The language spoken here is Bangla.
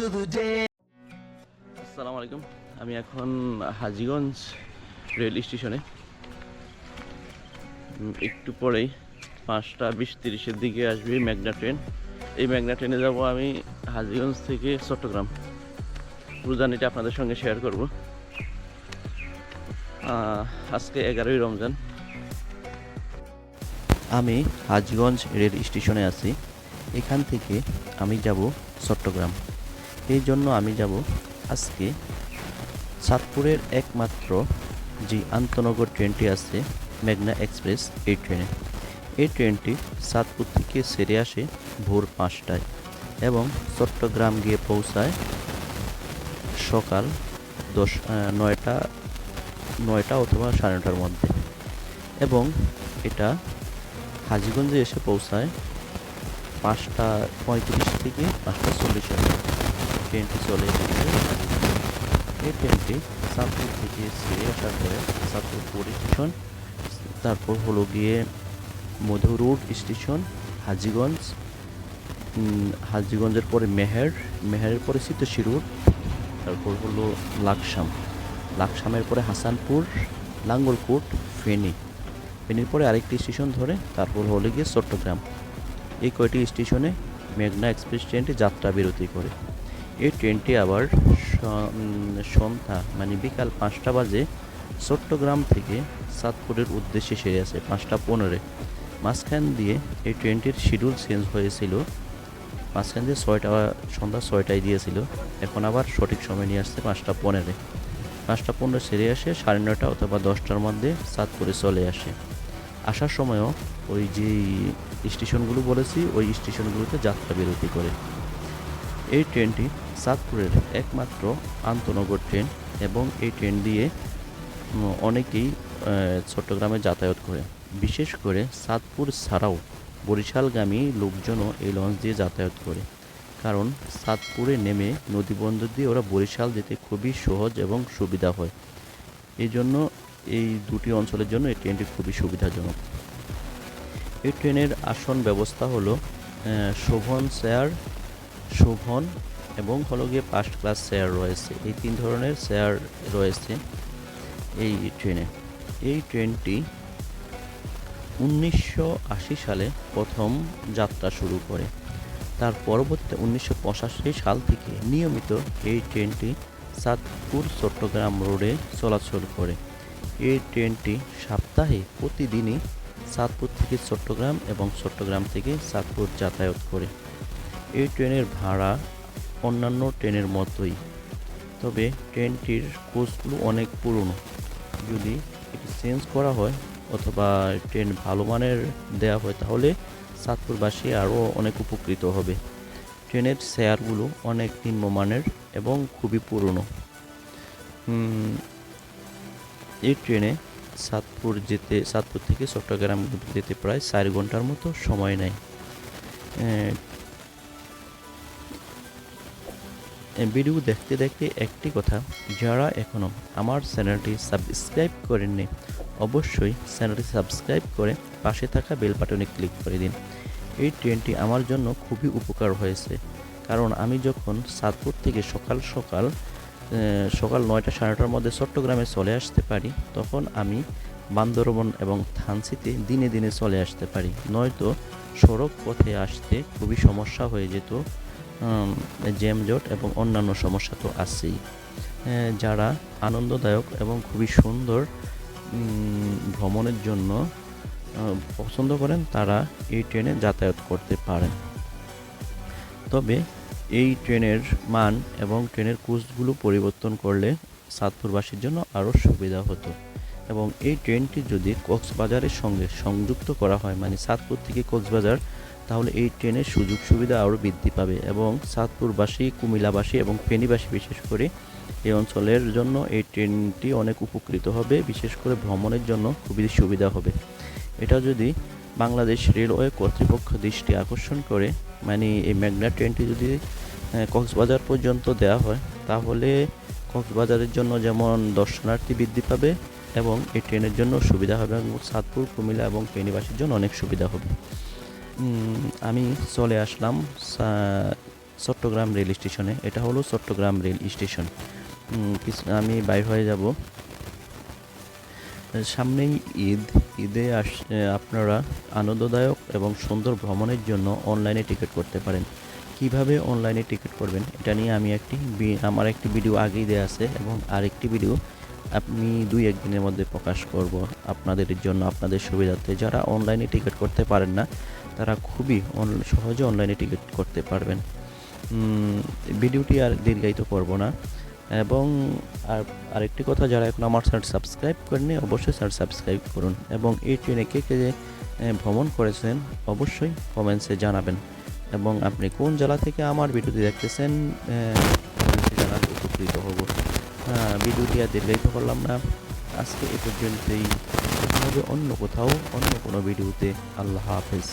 শুধু যে আসসালামু আলাইকুম। আমি এখন হাজিগঞ্জ রেল স্টেশনে। একটু পরেই পাঁচটা বিশ তিরিশের দিকে আসবে মেঘনা ট্রেন। এই মেঘনা ট্রেনে যাব আমি হাজিগঞ্জ থেকে চট্টগ্রাম। পুরো জার্নিটা আপনাদের সঙ্গে শেয়ার করব। আজকে এগারোই রমজান। আমি হাজগঞ্জ রেল স্টেশনে আছি। এখান থেকে আমি যাব চট্টগ্রাম। এই জন্য আমি যাব আজকে চাঁদপুরের একমাত্র যে আন্তনগর ট্রেনটি আছে, মেঘনা এক্সপ্রেস, এই ট্রেনে। এই ট্রেনটি চাঁদপুর থেকে সেরে আসে ভোর পাঁচটায় এবং চট্টগ্রাম গিয়ে পৌঁছায় সকাল দশ নয়টা নয়টা অথবা সাড়ে নটার মধ্যে। এবং এটা হাজিগঞ্জে এসে পৌঁছায় পাঁচটা পঁয়ত্রিশ থেকে পাঁচটা চল্লিশের মধ্যে। ট্রেনটি চলে এসেছে। এই ট্রেনটি চাঁদপুর থেকে ছেড়ে আসার পরে চাঁদপুর পুর স্টেশন, তারপর হলো গিয়ে মধু রোড স্টেশন, হাজিগঞ্জ হাজিগঞ্জের পরে মেহের, মেহেরের পরে সিতোশি রোড, তারপর হলো লাকসাম। লাকসামের পরে হাসানপুর, লাঙ্গলকোট, ফেনী। ফেনীর পরে আরেকটি স্টেশন ধরে, তারপর হলো গিয়ে চট্টগ্রাম। এই কয়টি স্টেশনে মেঘনা এক্সপ্রেস ট্রেনটি যাত্রা বিরতি করে। এই ট্রেনটি আবার সন্ধ্যা মানে বিকাল পাঁচটা বাজে চট্টগ্রাম থেকে চাঁদপুরের উদ্দেশ্যে সেরে আসে পাঁচটা পনেরো। মাঝখান দিয়ে এই ট্রেনটির শিডিউল চেঞ্জ হয়েছিল। মাঝখান দিয়ে ছয়টা, সন্ধ্যা ছয়টায় দিয়েছিল। এখন আবার সঠিক সময় নিয়ে আসছে পাঁচটা পনেরো। পাঁচটা পনেরো সেরে আসে, সাড়ে নয়টা অথবা দশটার মধ্যে চাঁদপুরে চলে আসে। আসার সময়ও ওই যে স্টেশনগুলো বলেছি, ওই স্টেশনগুলোতে যাত্রা বিরতি করে। এই ট্রেনটি চাঁদপুরের একমাত্র আন্তনগর ট্রেন এবং এই ট্রেন দিয়ে অনেকেই চট্টগ্রামে যাতায়াত করে। বিশেষ করে চাঁদপুর ছাড়াও বরিশালগামী লোকজনও এই লঞ্চ দিয়ে যাতায়াত করে। কারণ চাঁদপুরে নেমে নদীবন্দর দিয়ে ওরা বরিশাল যেতে খুবই সহজ এবং সুবিধা হয়। এই জন্য এই দুটি অঞ্চলের জন্য এই ট্রেনটি খুবই সুবিধাজনক। এই ট্রেনের আসন ব্যবস্থা হলো শোভন চেয়ার শোভন এবং হলো গিয়ে ফার্স্ট ক্লাস চেয়ার রয়েছে। এই তিন ধরনের চেয়ার রয়েছে এই ট্রেনে এই ট্রেনটি উনিশশো আশি সালে প্রথম যাত্রা শুরু করে। তার পরবর্তীতে উনিশশো সাল থেকে নিয়মিত এই ট্রেনটি চাঁদপুর, চট্টগ্রাম রোডে চলাচল করে। এই ট্রেনটি সপ্তাহে প্রতিদিনই চাঁদপুর থেকে চট্টগ্রাম এবং চট্টগ্রাম থেকে চাঁদপুর যাতায়াত করে। এই ট্রেনের ভাড়া অন্যান্য ট্রেনের মতোই। তবে ট্রেনটির কোচগুলো অনেক পুরনো। যদি এটি চেঞ্জ করা হয় অথবা ট্রেন ভালো মানের দেওয়া হয়, তাহলে চাঁদপুরবাসী আরও অনেক উপকৃত হবে। ট্রেনের চেয়ারগুলো অনেক নিম্নমানের এবং খুবই পুরনো। এই ট্রেনে চাঁদপুর যেতে, চাঁদপুর থেকে চট্টগ্রাম যেতে প্রায় চার ঘণ্টার মতো সময় নেয়। ভিডিও দেখতে দেখতে একটি কথা, যারা এখনও আমার চ্যানেলটি সাবস্ক্রাইব করেননি, অবশ্যই চ্যানেলটি সাবস্ক্রাইব করে পাশে থাকা বেল বাটনে ক্লিক করে দিন। এই ট্রেনটি আমার জন্য খুবই উপকার হয়েছে। কারণ আমি যখন সাতপুর থেকে সকাল সকাল সকাল নয়টা সাড়ে নটার মধ্যে চট্টগ্রামে চলে আসতে পারি, তখন আমি বান্দরবন এবং থানসিতে দিনে দিনে চলে আসতে পারি। নয়তো সড়ক পথে আসতে খুবই সমস্যা হয়ে যেত। জ্যামজট এবং অন্যান্য সমস্যা তো আছেই। যারা আনন্দদায়ক এবং খুবই সুন্দর ভ্রমণের জন্য পছন্দ করেন, তারা এই ট্রেনে যাতায়াত করতে পারেন। তবে এই ট্রেনের মান এবং ট্রেনের কোচগুলো পরিবর্তন করলে চাঁদপুরবাসীর জন্য আরও সুবিধা হতো। এবং এই ট্রেনটি যদি কক্সবাজারের সঙ্গে সংযুক্ত করা হয় মানে চাঁদপুর থেকে কক্সবাজার তাহলে এই ট্রেনের সুযোগ সুবিধা আরও বৃদ্ধি পাবে এবং চাঁদপুরবাসী কুমিল্লাবাসী এবং ফেনীবাসী বিশেষ করে এই অঞ্চলের জন্য এই ট্রেনটি অনেক উপকৃত হবে, বিশেষ করে ভ্রমণের জন্য খুবই সুবিধা হবে। এটা যদি বাংলাদেশ রেলওয়ে কর্তৃপক্ষ দৃষ্টি আকর্ষণ করে মানে এই মেঘনা ট্রেনটি যদি কক্সবাজার পর্যন্ত দেওয়া হয়, তাহলে কক্সবাজারের জন্য যেমন দর্শনার্থী বৃদ্ধি পাবে এবং এই ট্রেনের জন্য সুবিধা হবে এবং চাঁদপুর কুমিল্লা এবং ফেনীবাসীর জন্য অনেক সুবিধা হবে। আমি চলে আসলাম চট্টগ্রাম রেল স্টেশনে। এটা হলো চট্টগ্রাম রেল স্টেশন। আমি বাইর হয়ে যাব। সামনেই ঈদ। ঈদে আস আপনারা আনন্দদায়ক এবং সুন্দর ভ্রমণের জন্য অনলাইনে টিকিট করতে পারেন। কীভাবে অনলাইনে টিকিট করবেন? এটা নিয়ে আমি একটি আমার একটি ভিডিও আগেই দেওয়া আছে এবং আরেকটি ভিডিও আপনি দুই একদিনের মধ্যে প্রকাশ করব। আপনাদের জন্য, আপনাদের সুবিধার্থে। যারা অনলাইনে টিকিট করতে পারেন না তারা খুবই সহজে অনলাইনে টিকিট করতে পারবেন। ভিডিওটি আর দীর্ঘায়িত করব না। এবং আর আরেকটি কথা, যারা এখন আমার চ্যানেল সাবস্ক্রাইব করেনি অবশ্যই চ্যানেল সাবস্ক্রাইব করুন। এবং এই ট্রেনে কে কে ভ্রমণ করেছেন, অবশ্যই কমেন্টসে জানাবেন। এবং আপনি কোন জেলা থেকে আমার ভিডিওটি দেখতেছেন জানালে উপকৃত হব। ভিডিওটি আর দীর্ঘায়িত করলাম না। আজকে এ পর্যন্তই। অন্য কোথাও, অন্য কোনো ভিডিওতে। আল্লাহ হাফেজ।